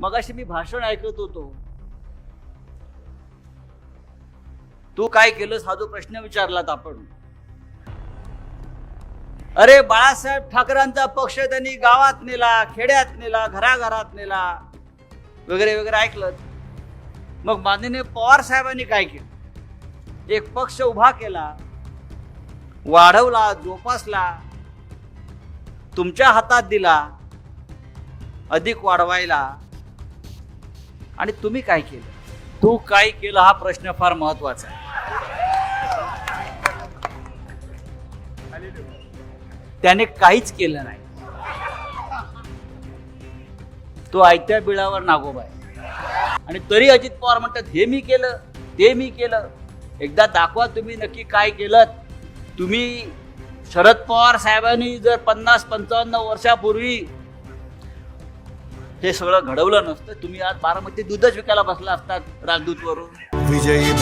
मगाशी मी भाषण ऐकत होतो. तू काय केलंस हा जो प्रश्न विचारलात आपण. अरे बाळासाहेब ठाकरेंचा पक्ष त्यांनी गावात नेला खेड्यात नेला घराघरात नेला वगैरे वगैरे ऐकलं. मग माननीय पवार साहेबांनी काय केलं? एक पक्ष उभा केला वाढवला जोपासला तुमच्या हातात दिला अधिक वाढवायला आणि तुम्ही काय केलं? तू काय केलं हा प्रश्न फार महत्त्वाचा आहे. त्याने काहीच केलं नाही. तो आयत्या बिळावर नागोबा आहे. आणि तरी अजित पवार म्हणतात हे मी केलं ते मी केलं. एकदा दाखवा तुम्ही नक्की काय केलं तुम्ही शरद पवार साहेबांनी जर पन्नास पंचावन्न वर्षापूर्वी हे सगळं घडवलं नसतं. तुम्ही आज बारामती दूधच विकायला बसला असतात राजदूतवरून. विजयी